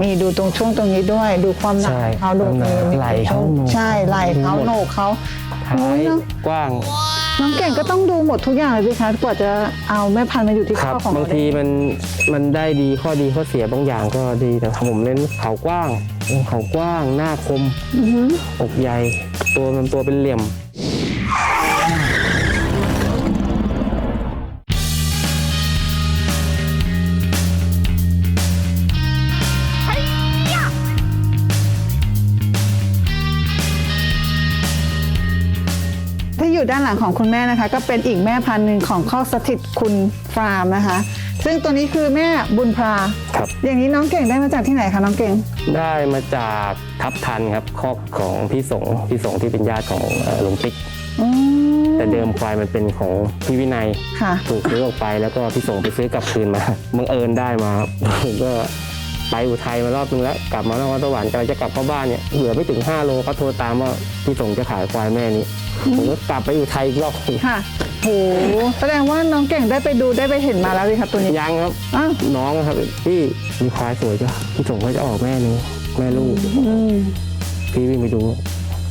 มีดูตรงช่วงตรงนี้ด้วย ดูความหนาใช่เขาดูความหนามีไหล่เขาโหนกใช่ไหล่เขาดูหมด โหนกเขา ท้าโอ้ยยน้องกว้างน้องเก่งก็ต้องดูหมดทุกอย่างเลยสิคะกว่าจะเอาแม่พันธุ์มาอยู่ที่ครัข้บ อของบางเราทีได้มันมันได้ดีข้อดีข้อเสียบางอย่างก็ดีแต่ผมเน้นเขากว้างเขากว้างหน้าคมอือหืออกใหญ่ตัวมันตัวเป็นเหลี่ยม ที่อยู่ด้านหลังของคุณแม่นะคะ ก็เป็นอีกแม่พันธุ์หนึ่งของข้อสถิตคุณฟาร์มนะคะ ซึ่งตัวนี้คือแม่บุญพราครับ อย่างนี้น้องเก่งได้มาจากที่ไหนคะน้องเก่ง ได้มาจากทับทันครับคอกของพี่สงฆ์พี่สงฆ์ที่เป็นญาติของเอ่อหลวงติ๊ก อืมแต่เดิมควายมันเป็นของพี่วินัยค่ะ ถูกซื้อออกไปแล้วก็พี่สงฆ์ไปซื้อกลับคืนมาบังเอิญได้มาครับ ก็ ไปอุทัยมารอบนึงแล้ว กลับมานครสวรรค์กำลังจะกลับเข้าบ้านเนี่ยเหลือไม่ถึง 5 โลเขาโทรตามว่าพี่สงฆ์จะขายควายแม่นี้ผมก็กลับไปอุทัยอีกรอบค่ะโหแสดงว่าน้องเก่งได้ไปดูได้ไปเห็นมาแล้วสิคะตัวนี้ยังครับอ้าวน้องครับพี่มีควายสวยจ้ะพี่สงฆ์เขาจะออกแม่นึงแม่ลูกอืมพี่วิ่งไปดู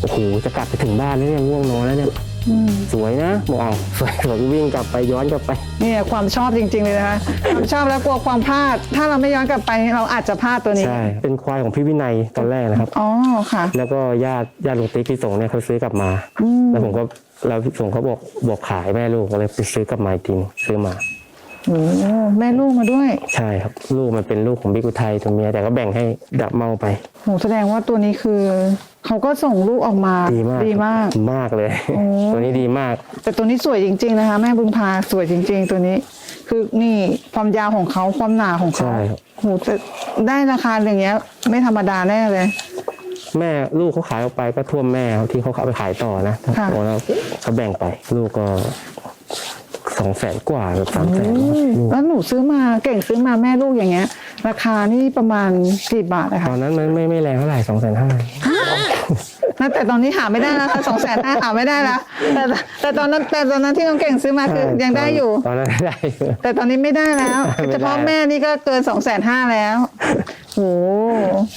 โอ้โหจะกลับไปถึงบ้านแล้วเนี่ยง่วงนอนแล้วเนี่ยอืม สวยนะบอกเอาสวยสวยวิ่งกลับไปย้อนกลับไปเนี่ยความชอบจริง ๆ เลยนะคะความชอบแล้วกลัวความพลาด ถ้าเราไม่ย้อนกลับไปเราอาจจะพลาดตัวนี้ ใช่เป็นควายของพี่วินัยตอนแรกนะครับ อ๋อค่ะ แล้วก็ญาติญาติลุงติ๊กพี่สงฆ์เนี่ยเขาซื้อกลับมาอืมแล้วผมก็แล้วพี่สงฆ์เขาบอกบอกขายแม่ลูกก็เลยไปซื้อกลับมาอีกทีนึงซื้อมา โอ้แม่ลูกมาด้วยใช่ครับ ลูกมันเป็นลูกของบิ๊กอุทัยตัวเมียแต่ก็แบ่งให้ดับเมาไปโหแสดงว่าตัวนี้คือ เขาก็ส่งลูกออกมาดีมากดีมาก มากเลย โอ้ ตัวนี้ดีมาก แต่ตัวนี้สวยจริง ๆ นะคะ แม่บุญพาสวยจริง ๆ ตัวนี้ คือนี่ความยาวของเขาความหนาของเขาใช่ครับ โหแต่ได้ราคาอย่างเงี้ย ไม่ธรรมดาแน่เลย แม่ลูกเขาขายออกไปก็ท่วมแม่ครับที่เขาเอาไปขายต่อนะค่ะโอ้แล้วเขาแบ่งไป ลูกก็ส องแสนกว่าเกือบสามแสนอืมแล้วหนูซื้อมาเก่งซื้อมาแม่ลูกอย่างเงี้ย ราคานี่ประมาณกี่บาทนะตคะอนนั้นมันไม่ไม่แรงเท่าไหร่สองแสนห้านะแต่ตอนนี้หาไม่ได้แล้วค่ะสองแสนห้าหาไม่ได้แล้วแต่แต่ตอนนั้นแต่ตอนนั้นที่น้องเก่งซื้อมาคือยังได้อยู่ ตอนนั้นได้อยู่แต่ตอนนี้ไม่ได้แล้วไม่ได้เฉพาะแม่นี่ก็เกินสองแสนห้าแล้วโห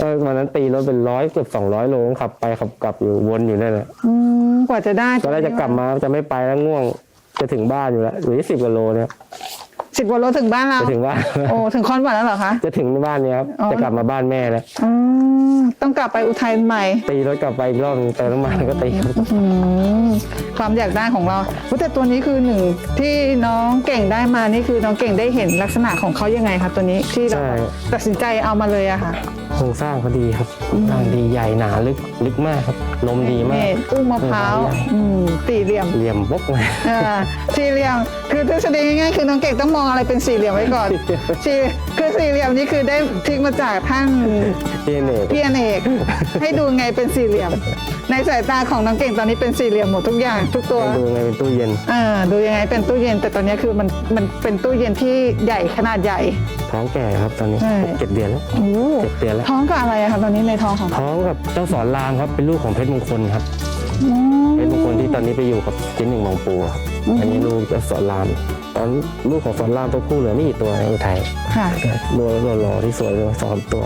เออวันนั้นตีรถเป็นร้อยเกือบสองร้อยโลขับไปขับกลับอยู่วนอยู่นั่นแหละอืมกว่าจะได้ตอนแรกจะกลับมาจะไม่ไปแล้วง่วง จะถึงบ้านอยู่แล้วหรือสิบกิโลเนี่ยสิบกว่าโลถึงบ้านเราจะถึงบ้าน โอ้ถึงคอนวันแล้วเหรอคะ จะถึงบ้านเนี่ยครับอ๋อจะกลับมาบ้านแม่แล้วอืมต้องกลับไปอุทัยใหม่ ตีรถกลับไปอีกรอบนึงเติมน้ำมันก็ตีอืมความอยากได้ของเราอุ๊ยแต่ตัวนี้คือหนึ่งที่น้องเก่งได้มานี่คือน้องเก่งได้เห็นลักษณะของเขายังไงคะตัวนี้ที่เราใช่ตัดสินใจเอามาเลยอะค่ะ โครงสร้างเขาดีครับสร้างดีใหญ่หนาลึกลึกมากครับนมดีมากนี่อุ้งมะพร้าวใหญ่อืมสี่เหลี่ยมเหลี่ยมบกเลย อ่าสี่เหลี่ยม คือทฤษฎีง่ายๆคือน้องเก่งต้องมองอะไรเป็นสี่เหลี่ยมไว้ก่อนสี่คือสี่เหลี่ยมนี้คือได้ทิ้งมาจากท่าน ที่เนกพี่อเนก ให้ดูไงเป็นสี่เหลี่ยม ในสายตาของน้องเก่งตอนนี้เป็นสี่เหลี่ยมหมดทุกอย่างทุกตัวดูไงเป็นตู้เย็น เออดูยังไงเป็นตู้เย็น แต่ตอนนี้คือมันมันเป็นตู้เย็นที่ใหญ่ขนาดใหญ่ ท้องแก่ครับตอนนี้ใช่ เจ็ดเดือนแล้วโอ้โหเจ็ดเดือนแล้ว ท้องกับอะไรอะคะตอนนี้ในท้องของท้องกับเจ้าสอนรามครับเป็นลูกของเพชรมงคลครับอืม เพชรมงคลที่ตอนนี้ไปอยู่กับเจนหนึ่งมองปูครับอืม อันนี้ลูกเจ้าสอนราม ตอนลูกของสอนรามตัวผู้เหลือไม่กี่ตัวในอุทัยค่ะตัวหล่อๆที่สวยเลยสองตัว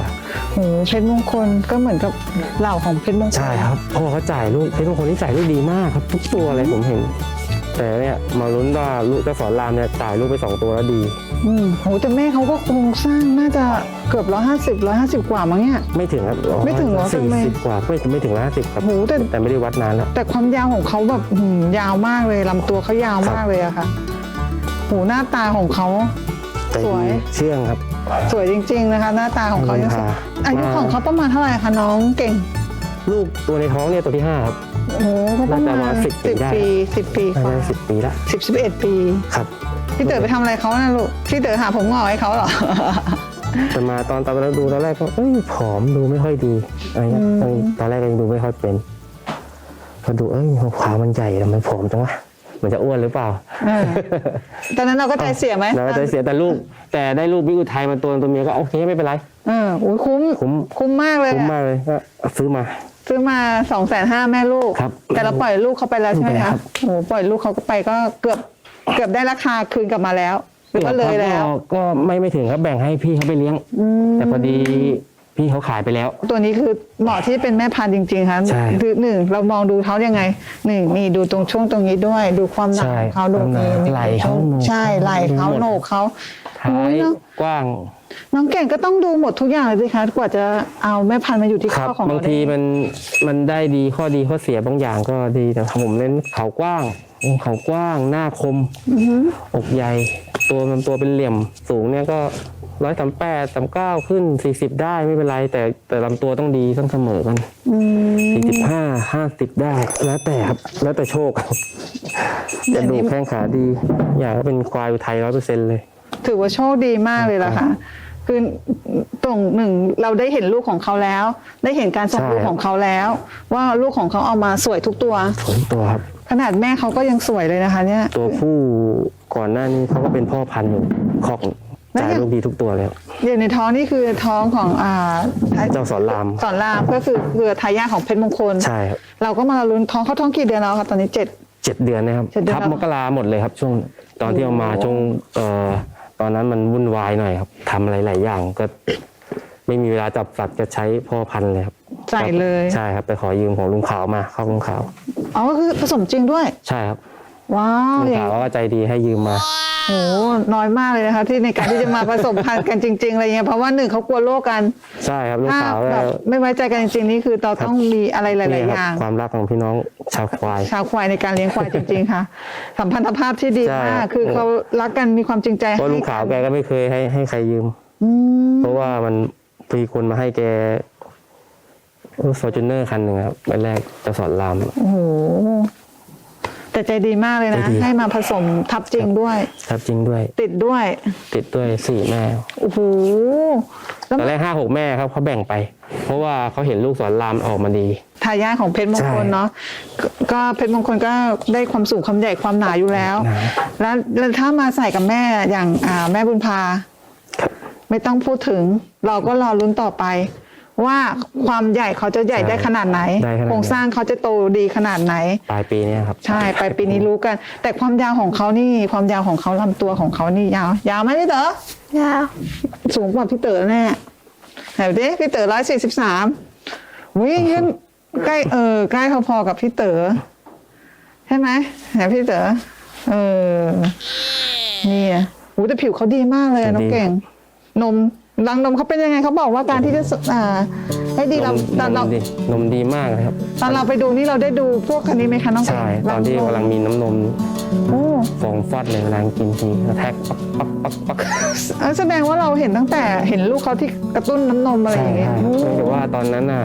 โอ้โหเพชรมงคลก็เหมือนกับเหล่าของเพชรมงคลใช่ครับพ่อเขาจ่ายลูกเพชรมงคลที่จ่ายลูกดีมากครับ ทุกตัวเลยผมเห็น แต่เนี่ยมาลุ้นว่าลูกเจ้าสอนรามเนี่ยจ่ายลูกไปสองตัวแล้วดี อืมโหแต่แม่เขาก็โครงสร้างน่าจะเกือบร้อยห้าสิบร้อยห้าสิบกว่ามั้งเนี่ย ไม่ถึงครับไม่ถึงเหรอสี่ทำไมสิบกว่าไม่ไม่ถึงห้าสิบครับโหแต่ แต่ไม่ได้วัดนานแล้ว แต่ความยาวของเขาแบบหืมยาวมากเลยลำตัวเขายาวมากเลยอะค่ะโหหน้าตาของเขา แต่สวยดีเชื่องครับ สวยจริง ๆนะคะ หน้าตาของเขายังสวยค่ะอายุของเขาประมาณเท่าไหร่คะน้องเก่ง ลูกตัวในท้องเนี่ยตัวที่ห้าครับ โอ้โหก็ประน่าจะมาประณมาณสิ10ปีบได้ ปีสิบปีน่ากว่าจะสิบปีละสิบสิบเอ็ดปี ครับพี่เต๋อไปทำอะไรเขานะลูก พี่เต๋อหาผมงอกให้เขาเหรอแต่มาตอนตอนเราดูตอนแรกก็เอ้ยผอมดูไม่ค่อยดีอะไรเงี้ยอืมตอนแรกก็ยังดูไม่ค่อยเป็นพอดูเอ้ยขามันใหญ่ทำไมผอมจังวะเหมือนจะอ้วนหรือเปล่า เออตอนนั้นเราก็ใจเสียไหมแล้วก็ใจเสียแต่ลูก แต่ได้ลูกบิ๊กอุทัยมาตัวตัวเมียก็โอเคไม่เป็นไร เออโอ้ยคุ้มคุ้ม คุ้มมากเลยคุ้มอะมากเลยก็ซื้อมา ซื้อมาสองแสนห้าแม่ลูก ครับแต่เราปล่อยลูกเขาไปแล้วใช่ไหมไปครัคะบโอ้โหปล่อยลูกเขาไปก็เกือบเกือบได้ราคาคืนกลับมาแล้วหรือว่าเลยแล้ว ก็ก็ไม่ไม่ถึงครับแบ่งให้พี่เขาไปเลี้ยง อืม แต่พอดีพี่เขาขายไปแล้ว ตัวนี้คือเหมาะที่เป็นแม่พันธุ์จริงๆค่ะใช่คือหนึ่งเรามองดูเขายังไงหนึ่งนี่ดูตรงช่วงตรงนี้ด้วย ดูความหนาใช่ของเขาดูความหนานี่ไหล่เขาโหนกใช่ไหล่เขาดูหมด โหนกเขา ท้าโอ้ยยน้องกว้าง น้องเก่งก็ต้องดูหมดทุกอย่างเลยสิคะกว่าจะเอาแม่พันธุ์มาอยู่ที่คข้รับอของบางเราได้ทีมันมันได้ดีข้อดีข้อเสียบางอย่างก็ดีแต่ผมเน้นเขากว้างเขากว้างหน้าคม อือหืออกใหญ่ ตัวมันตัวเป็นเหลี่ยมสูงเนี่ยก็ร้อยสามแปดสามเก้าขึ้นสี่สิบได้ไม่เป็นไร แต่แต่ลำตัวต้องดีต้องเสมอกันอืมสี่สิบห้าห้าสิบได้ แล้วแต่ครับแล้วแต่โชคครับจะดูแข้งขาดี อยากให้เป็นควายอุทัยร้อยเปอร์เซ็นต์เลย ถือว่าโชคดีมากเลยล่ะค่ะ คือตรงหนึ่งเราได้เห็นลูกของเขาแล้ว ได้เห็นการส่งใช่ลูกของเขาแล้ว ว่าลูกของเขาเอามาสวยทุกตัวสวยตัวครับ ขนาดแม่เขาก็ยังสวยเลยนะคะ เนี่ย ตัวผู้ก่อนหน้านี้เขาก็เป็นพ่อพันธุ์อยู่คอกจ่ายลูกดีทุกตัวเลยครับอยู่ในท้องนี่คือท้องของอ่าเจ้าสอนรามสอนรามก็คือคือทายาทของเพชรมงคลใช่ครับเราก็มาลุ้นท้องเขาท้องกี่เดือนแล้วคะตอนนี้เจ็ดเจ็ดเดือนนะครับเจ็ดเดือนทับแล้วมกราหมดเลยครับ ช่วงตอนที่เอามาช่วงเอ่อ ตอนนั้นมันวุ่นวายหน่อยครับทำอะไรหลายอย่างก็ ไม่มีเวลาจับสัตว์จะใช้พ่อพันธุ์เลยครับใส่เลย ใช่ครับ ไปขอยืมของลุงขาวมาเข้าลุงขาว อ๋อก็คือผสมจริงด้วย ใช่ครับ ว้าวลุงอย่างขาวก็ใจดีให้ยืมมา โหน้อยมากเลยนะคะ ที่ในการที่จะมา ผสมพันธุ์กันจริงๆอะไรเงี้ยเพราะว่าหนึ่งเขากลัวโรคกันใช่ครับลุงถ้าขาวแบก็ บไม่ไว้ใจกันจริงๆนี่คือเราต้องมีอะไรหลายนี่ๆคอรับย่าง ความรักของพี่น้องชาวควาย ชาวควายในการเลี้ยงควายจริง ๆ ค่ะ สัมพันธภาพที่ดีใช่มาก คือเขารักกันมีความจริงใจเพราะลุให้งขาวแกก็ไม่เคยให้ให้ใครยืม อืมเพราะว่ามันมีคนมาให้แกฟอร์จูเนอร์คันหนึ่งครับไปแรกจะสอนรามโอ้โห แต่ใจดีมากเลยนะ ใจดี ให้มาผสมทับจริงด้วย ครับจริงด้วยติดด้วย ติดด้วยสี่แม่โอ้โหแล้วตอนแรกห้าหกแม่ครับเขาแบ่งไป เพราะว่าเขาเห็นลูกสอนรามออกมาดี ทายาทของเพชรมงคลใช่เนาะก็ก็เพชรมงคลก็ได้ความสูงความใหญ่ความหนาอยู่แล้ว หนา แล้วแล้วถ้ามาใส่กับแม่อย่างอ่าแม่บุญพาครับไม่ต้องพูดถึง เราก็รอลุ้นต่อไป ว่าความใหญ่เขาจะใหญ่ใช่ได้ขนาดไหนได้ขนาดไหน โครงสร้างเขาจะโตดีขนาดไหน ปลายปีเนี้ครับ ใช่ไปปีนี้รู้กัน แต่ความยาวของเขานี่ความยาวของเขาลำตัวของเขานี่ยาวยาวไหมพี่เต๋อ ยาวสูงกว่าพี่เต๋อแน่ไหนดูดิพี่เต๋อร้อยสี่สิบสามวิ่งยืนใกล้เออใกล้พอๆกับพี่เต๋อใช่ไหมไหนพี่เต๋อเออนี่อะโหแต่ผิวเขาดีมากเลยอะน้องเก่ง นม รังนมเขาเป็นยังไงเขาบอกว่าการที่จะอ่าให้ดีเราตอนนเรามดีนมดีมากเลยครับ ตอนเราไปดูนี่เราได้ดูพวกคันนี้ไหมคะน้องเก่งใช่ ตอนที่กำลังมีน้ำนมโอ้ฟองฟอดเลยเวลากินทีกระแทกปักปักปักปักเออแสดงว่าเราเห็นตั้งแต่เห็นลูกเขาที่กระตุ้นน้ำนมอะไรใช่อย่างเงี้ยใช่เพียงแต่ว่าตอนนั้นอะ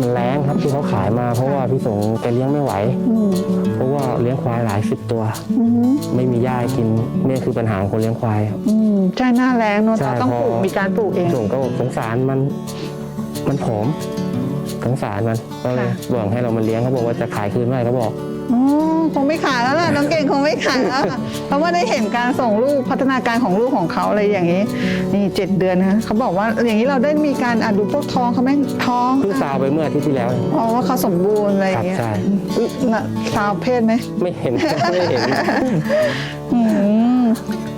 มันแรงครับที่เขาขายมาเพราะว่าพี่สงแกเลี้ยงไม่ไหว อืมเพราะว่าเลี้ยงควายหลายสิบตัว อืมไม่มีหญ้าให้กินเนี่ยคือปัญหาของคนเลี้ยงควายครับ อืมใช่หน้าแรงเนอะใช่เราต้องพอปลูกมีการปลูกเองส่งก็สงสารมัน มันผอมสงสารมันก็เลยค่ะ บอกให้เรามาเลี้ยงเขาบอกว่าจะขายคืนเมื่อไหร่เขาบอก อ๋อคงไม่ขายแล้วล่ะน้องเก่งคงไม่ขายแล้วล่ะเพราะว่าได้เห็นการส่งลูกพัฒนาการของลูกของเขาอะไรอย่างนี้ นี่เจ็ดเดือนนะเขาบอกว่าอย่างนี้เราได้มีการอะดูพวกท้องเขาไหมท้องเพิ่งซาวไปเมื่ออาทิตย์ที่แล้วอ๋อว่าเขาสมบูรณ์อะไรอย่างเงี้ยครับใช่ อุ๊ยน่ะสาวเพศไหม ไม่เห็น ไม่เห็น อืม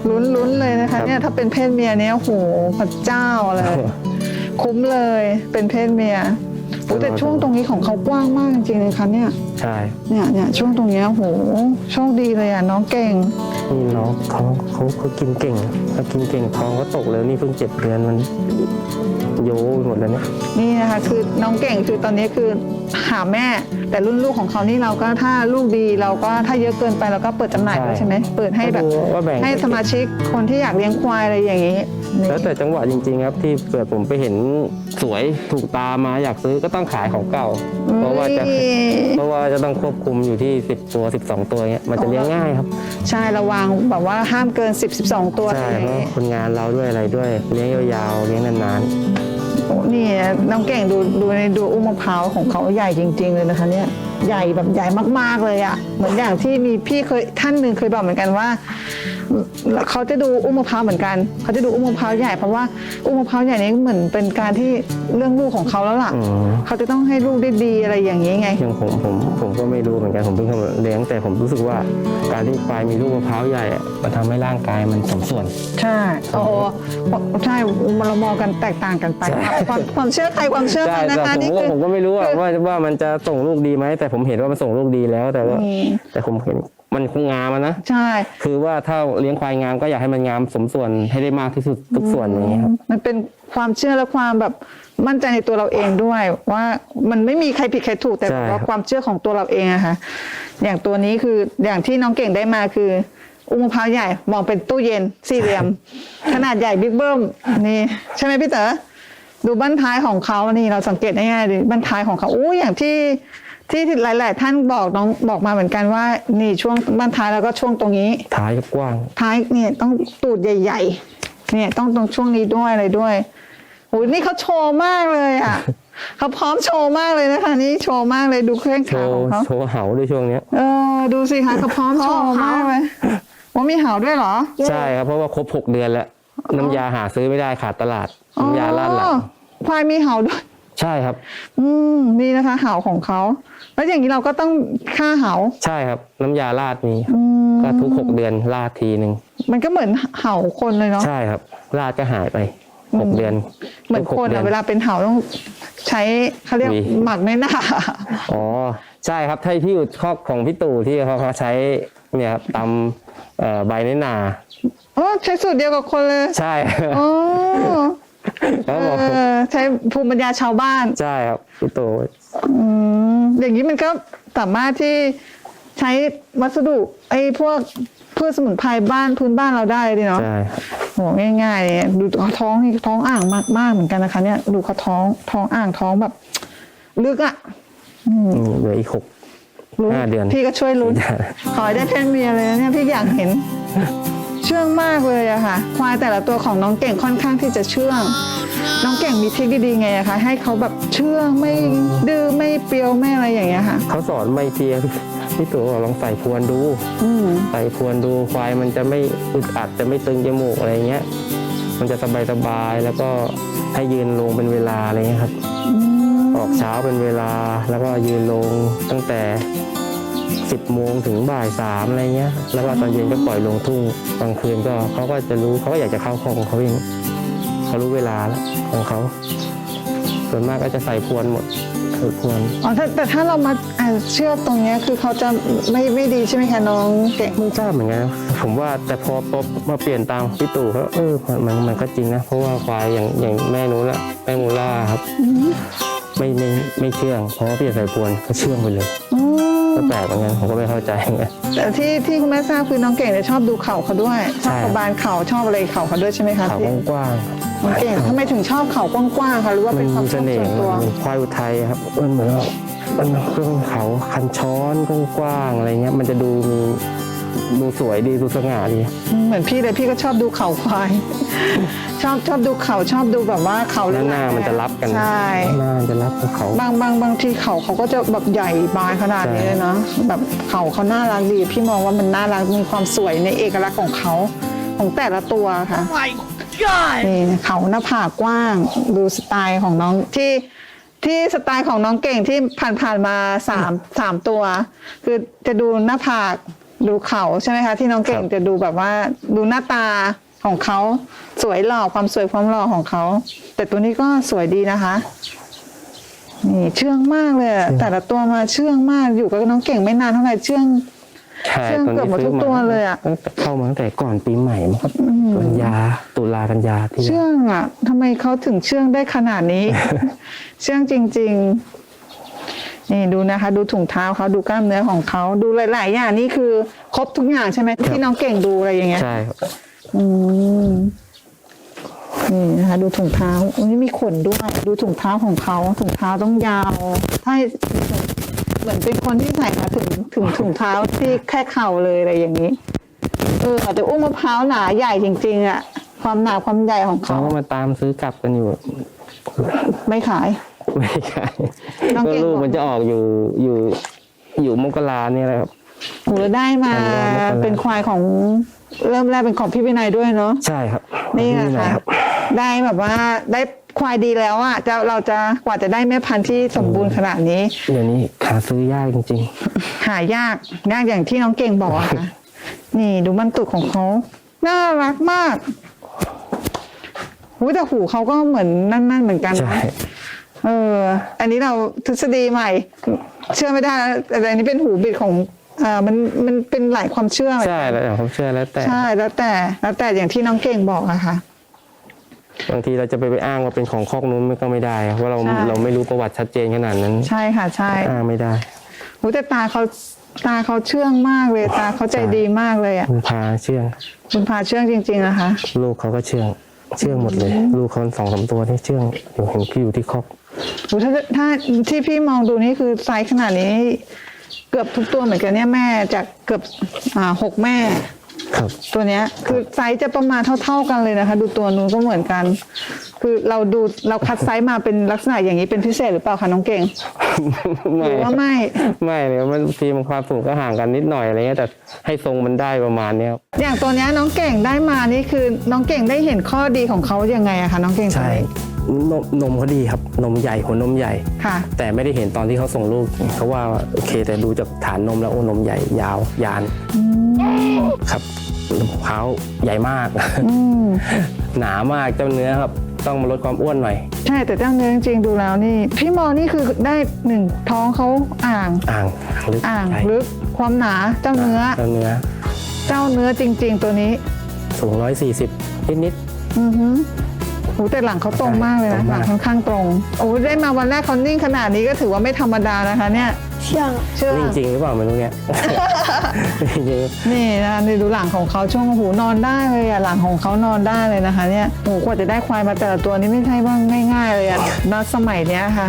ลุ้นลุ้นเลยนะครัคะบ เนี่ยถ้าเป็นเพศเมียเนี่ยโอ้โหพระเจ้าเลย คุ้มเลยเป็นเพศเมีย โอ้แต่ช่วงตรงนี้ของเขากว้างมากจริงๆเลยค่ะเนี่ย ใช่เนี่ยเนี่ยช่วงตรงเนี้ยโหโชคดีเลยอะน้องเก่ง นี่น้องเขาเขาเขากินเก่งเขากินเก่งท้องเขาตกเลยนี่เพิ่งเจ็ดเดือนมัน โยไปหมดแล้วเนี่ย นี่นะคะคือน้องเก่งคือตอนนี้คือหาแม่ แต่รุ่นลูกของเขานี่เราก็ถ้าลูกดีเราก็ถ้าเยอะเกินไปเราก็เปิดจำหน่ายด้วยใช่ไหมเปิดให้แบบก็ดูว่าแบ่ง ให้สมาชิกคนที่อยากเลี้ยงควายอะไรอย่างนี้นี่แล้วแต่จังหวะจริง ๆ ครับ ที่เกิดผมไปเห็นสวยถูกตามาอยากซื้อก็ต้องขายของเก่า เพราะว่าจะอุ้ยเพราะว่าจะต้องควบคุมอยู่ที่ 10 ตัว 12 ตัวเงี้ยมันจะเลี้ยงง่ายครับใช่ระวังแบบว่าห้ามเกิน 10 12 ตัวใช่อะไรอย่างเพราะนี้คนงานเราด้วยอะไรด้วยเลี้ยงยาวๆเลี้ยงนานโอ้ นี่น้องเก่งดูดูในดูอุ้มมะพร้าวของเขาใหญ่จริง ๆ เลยนะคะเนี่ย ใหญ่แบบใหญ่มากๆเลยอะ่ะเหมือนอย่างที่มีพี่เคยท่านหนึ่งเคยบอกเหมือนกันว่า เขาจะดูอุ้มมะพร้าวเหมือนกัน เขาจะดูอุ้มมะพร้าวใหญ่เพราะว่าอุ้มมะพร้าวใหญ่นี้เหมือนเป็นการที่เรื่องลูกของเขาแล้วล่ะๆอืม เขาจะต้องให้ลูกได้ดีอะไรอย่างนี้ไง อย่างผมผมผมก็ไม่รู้เหมือนกันผมเพิ่งเข้ามาเลี้ยงแต่ผมรู้สึกว่าการที่ควายมีลูกมะพร้าวใหญ่อะมันทำให้ร่างกายมันสมส่วน ใช่โอ้โหใช่เรามองกันแตกต่างกันไปใช่ความความเชื่อใครความเชื่อใช่มันนะแต่คะผมนี่ก็คือ ผมก็ไม่รู้ว่าว่าว่ามันจะส่งลูกดีไหมแต่ผมเห็นว่ามันส่งลูกดีแล้วแต่ว่าอืมแต่ผมเห็นมันคงงามอะนะใช่ คือว่าถ้าเลี้ยงควายงามก็อยากให้มันงามสมส่วนให้ได้มากที่สุดทุกส่วนอย่างเงี้ยครับ มันเป็นความเชื่อและความแบบมั่นใจในตัวเราเองด้วย ว่ามันไม่มีใครผิดใครถูกแต่ใช่ว่าครับความเชื่อของตัวเราเองอะค่ะ อย่างตัวนี้คืออย่างที่น้องเก่งได้มาคือ อุ้มมะพร้าวใหญ่มองเป็นตู้เย็นสี่เหลี่ยม ขนาดใหญ่บิ๊กเบิ้มนี่ ใช่ไหมพี่เต๋อดูบั้นท้ายของเขานี่เราสังเกตง่ายๆดูบั้นท้ายของเขาอู้อย่างที่ ที่หลาย ๆ ท่านบอกน้องบอกมาเหมือนกันว่า นี่ช่วงบั้นท้ายแล้วก็ช่วงตรงนี้ ท้ายกว้าง ท้ายเนี่ยต้องตูดใหญ่ ๆ เนี่ยต้องตรงช่วงนี้ด้วยอะไรด้วยโอ้ยนี่เขาโชว์มากเลยอะ เขาพร้อมโชว์มากเลยนะคะ นี่โชว์มากเลยดูเครื่องโชขาว์ของเขาโชว์เหาด้วยช่วงเนี้ย เออดูสิคะเขาพร้อมโชว์มากเลยว่ามีเห่าด้วยเหรอ ใช่ครับเพราะว่าครบหกเดือนแล้ว น้ำยาหาซื้อไม่ได้ขาดตลาด น้ำยาลาดหลัง อ๋อควายมีเห่าด้วย ใช่ครับ อืมนี่นะคะเห่าของเขาแล้วอย่างนี้เราก็ต้องฆ่าเห่าใช่ครับ น้ำยาลาดมีอืมก็ทุกหกเดือนลาดทีหนึ่งมันก็เหมือนเห่าคนเลยเนาะ ใช่ครับลาดก็หายไปหกเดือนเหมือนทุกคนดื อะเวลาเป็นเห่าต้องใช้เขาเรียกวี หมักในหน้า อ๋อใช่ครับที่ที่อยู่คอกของพี่ตู่ที่เขาเขาใช้เนี่ยครับตำเอ่อใบในนาโอ้ใช้สูตรเดียวกับคนเลยใช่ อ๋อ เขาบอกเออใช้ภูมิปัญญาชาวบ้านใช่ครับพี่ตู่อืมอย่างนี้มันก็สามารถที่ใช้วัสดุไอ้พวกพืชสมุนไพรบ้านพื้นบ้านเราได้ดิเนาะใช่ครับโหง่ายๆเลยดูเขาท้องนี่ท้องอ่างมากๆเหมือนกันนะคะเนี่ยดูเขาท้องท้องอ่างท้องแบบ ลึกอะอืมเหลืออีกหก ลุ้นห้าเดือน พี่ก็ช่วยลุ้น ขอให้ได้เพศเมียเลยนะเนี่ยพี่อยากเห็น เชื่องมากเลยอะค่ะ ควายแต่ละตัวของน้องเก่งค่อนข้างที่จะเชื่อง น้องเก่งมีทริคดีๆไงอะคะให้เขาแบบเชื่องไม่ดื้อไม่เปรียวไม่อะไรอย่างเงี้ยค่ะ เขาสอนไม่เพียพี่ตู่บอกลองใส่พรวนดู อืมใส่พรวนดูควายมันจะไม่อึดอัดจะไม่ตึงจมูกอะไรเงี้ย มันจะสบายสบายๆแล้วก็ให้ยืนลงเป็นเวลาอะไรเงี้ยครับ อืมออกเช้าเป็นเวลาแล้วก็ยืนลงตั้งแต่ 10โมงถึงบ่ายสามอะไรเงี้ย แล้วก็ตอนเย็นก็ปล่อยลงทุ่งกลางคืนก็เขาก็จะรู้เขาก็อยากจะเข้าห้องของเขาเองเขารู้เวลาแล้วของเขา ส่วนมากก็จะใส่พรวนหมดใส่พรวนอ๋อแต่แต่ถ้าเรามาอ่าเชื่อกตรงเนี้ยคือเขาจะไม่ไม่ดีใช่ไหมคะน้องเก่งไม่ทราบเหมือนกันนะผมว่าแต่พอพอมาเปลี่ยนตามพี่ตู่เขาเออมันมันก็จริงนะ เพราะว่าควายอย่างอย่างแม่นู้นอะแม่มูล่าครับ ไม่ไม่ไม่เชื่องเพราะว่าเปลี่ยนสายพรวนก็เชื่องไปเลย อืม ก็แปลกเหมือนกันผมก็ไม่เข้าใจเหมือนกัน แต่ที่ที่คุณแม่ทราบคือน้องเก่งเนี่ยชอบดูเข่าเขาด้วยชใช่อบกระบาลเข่าชอบอะไรเข่าเขาด้วยใช่ไหมคะเขาที่กว้างน้องเก่งทำไมถึงชอบเข่ากว้างๆคะหรือว่าๆมัเป็นนความมีชเสอบน่ส่ห์วนตัวมันควายอุทัยครับมันเหมือนว่ามันเครื่องเขาคันช้อนกว้างๆอะไรเงี้ยมันจะดูมี ดูสวยดีดูสง่าดีอืมเหมือนพี่เลยพี่ก็ชอบดูเข่าควาย ชอบชอบดูเข่าชอบดูแบบว่าเข่าหน้าหน้ามันจะรับกันใช่หน้ามันจะรับกับเขาบางบางบางทีเข่าเขาก็จะแบบใหญ่บานขนาดนี้ใช่เลยเนาะแบบเข่าเขาน่ารักดี พี่มองว่ามันน่ารักมีความสวยในเอกลักษณ์ของเขาของแต่ละตัวค่ะ my god! นี่เขาหน้าผากกว้างดูสไตล์ของน้องที่ที่สไตล์ของน้องเก่งที่ผ่านๆมาสามสามตัว คือจะดูหน้าผาก ดูเขาใช่ไหมคะที่น้องเก่งจะดูแบบว่าดูหน้าตาของเขาสวยหล่อความสวยความหล่อของเขา แต่ตัวนี้ก็สวยดีนะคะ นี่เชื่องมากเลยอะแต่ละตัวมาเชื่องมากอยู่กับน้องเก่งไม่นานเท่าไหร่เชื่องใช่เชื่องตัวเกือบนี้หมดซื้ทุอกมาตัวเลยอะตั้งแต่เข้ามาตั้งแต่ก่อนปีใหม่มั้งครับกันยาตุลากันยาที่แล้วเชื่องอะทำไมเขาถึงเชื่องได้ขนาดนี้ เชื่องจริง ๆ นี่ดูนะคะ ดูถุงเท้าเขาดูกล้ามเนื้อของเขาดูหลาย ๆ อย่างนี่คือครบทุกอย่างใช่ไหมที่น้องเก่งดูอะไรอย่างเงี้ยใช่ครับอืมนี่นะคะ ดูถุงเท้าอันนี้มีขนด้วย ดูถุงเท้าของเขาถุงเท้าต้องยาว ถ้าเหมือนเป็นคนที่ใส่มาถึงถึงถุงเท้าที่แค่เข่าเลยอะไรอย่างนี้ เออแต่อุ้มมะพร้าวหนาใหญ่จริง ๆอะความหนาความใหญ่ของเขาเขาก็มาตามซื้อกลับกันอยู่ ไม่ขาย ไม่ใช่น้องก็เก่งลูกบอก มันจะออกอยู่อยู่อยู่มกราเนี่ยแหละครับ หนูได้มาอันนี้ไม่เป็นไรเป็นควายของเริ่มแรกเป็นของพี่วินัยด้วยเนาะ ใช่ครับนี่นี่นะแหคะละครับได้แบบว่าได้ควายดีแล้วอะจะเราจะกว่าจะได้แม่พันธุ์ที่สมบูรณ์ขนาดนี้ เดี๋ยวนี้หาซื้อยากจริง หายากยากอย่างที่น้องเก่งบอกอะค่ะ นี่ดูมันตุกของเขาน่ารักมากหูแต่หูเขาก็เหมือนนั่นๆเหมือนกันใช่ นะ เออ อันนี้เราทฤษฎีใหม่ เชื่อไม่ได้แล้วแต่อันนี้เป็นหูบิดของอ่ามันมันเป็นหลายความเชื่อใช่แล้วแต่ผมเชื่อแล้วแต่ ใช่แล้วแต่แล้วแต่อย่างที่น้องเก่งบอกอะค่ะ บางทีเราจะไปไปอ้างว่าเป็นของคอกนู้นมันก็ไม่ได้เพราะเราใช่ เราไม่รู้ประวัติชัดเจนขนาดนั้นใช่ค่ะ ใช่อ้างไม่ได้ หูแต่ตาเขาตาเขาเชื่องมากเลย ตาเขาใจดีมากเลยอะคุณพาเชื่อง คุณพาเชื่องจริง ๆนะคะ ลูกเขาก็เชื่อง เชื่องหมดเลย ลูกเขาสองสามตัวที่เชื่องอยู่เห็นที่อยู่ที่คอก โหถ้าถ้าที่พี่มองดูนี่คือไซส์ขนาดนี้ เกือบทุกตัวเหมือนกันเนี่ยแม่จากเกือบอ่าหกแม่ ครับ ตัวเนี้ยคือไซส์จะประมาณเท่า ๆกันเลยนะคะ ดูตัวนู้นก็เหมือนกัน คือเราดูเราคัดไซส์มาเป็นลักษณะอย่างนี้เป็นพิเศษหรือเปล่าคะน้องเก่งหรือว่าไม่ ไม่เลยมันบางทีมันความสูงก็ห่างกันนิดหน่อยอะไรเงี้ยแต่ให้ทรงมันได้ประมาณเนี้ยครับอย่างตัวเนี้ยน้องเก่งได้มานี่คือน้องเก่งได้เห็นข้อดีของเขายังไงอะคะน้องเก่งตัวใช่ นี้นมนมเขาดีครับนมใหญ่หัวนมใหญ่ ค่ะ แต่ไม่ได้เห็นตอนที่เขาส่งลูกเขาว่าโอเคแต่ดูจากฐานนมแล้วโอ้นมใหญ่ยาวยานครับเท้าใหญ่มากอืมหนามากเจ้าเนื้อครับ ต้องมาลดความอ้วนหน่อย ใช่แต่เจ้าเนื้อจริงๆดูแล้วนี่ พี่มอนี่คือได้หนึ่งท้องเขาอ่าง อ่างลึกอ่างใช่ลึกความหนาเจ้าเนื้อ เจ้าเนื้อ เจ้าเนื้อจริง ๆ ตัวนี้สูงร้อยสี่สิบนิดนิ ดอือฮึโหแต่หลังเขาตรงมากเลยนะตรงหมากลังค่อนข้างตรงโอ้ได้มาวันแรกเขานิ่งขนาดนี้ก็ถือว่าไม่ธรรมดานะคะเนี่ยเชื่องเชื่อๆจริงๆหรือเปล่าไม่รู้เนี่ยจริง นี่นะนี่ดูหลังของเขาช่วงหูนอนได้เลยอะหลังของเขานอนได้เลยนะคะ เนี่ยโอ้กว่าจะได้ควายมาแต่ละตัวนี่ไม่ใช่ว่าง่ายๆเลยอะณสมัยเนี้ยค่ะ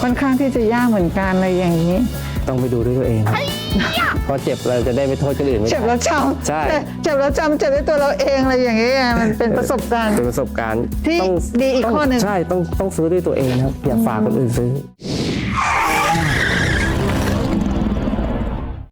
ค่อนข้างที่จะยากเหมือนกันอะไรอย่างนี้ๆต้องไปดูด้วยตัวเองครับเพราะเจ็บเราจะได้ไม่โทษคนอื่นไม่เจ็บได้แล้วจใช่ำเจ็บแล้วจำเจ็บด้วยตัวเราเองอะไรอย่างเงี้ยมันเป็นประสบการณ์ เป็นประสบการณ์ที่ต้องดีอีกต้งข้อหนึ่ง ใช่ต้องต้องซื้อด้วยตัวเองนะครับ อย่าฝากคนอื่นซื้อ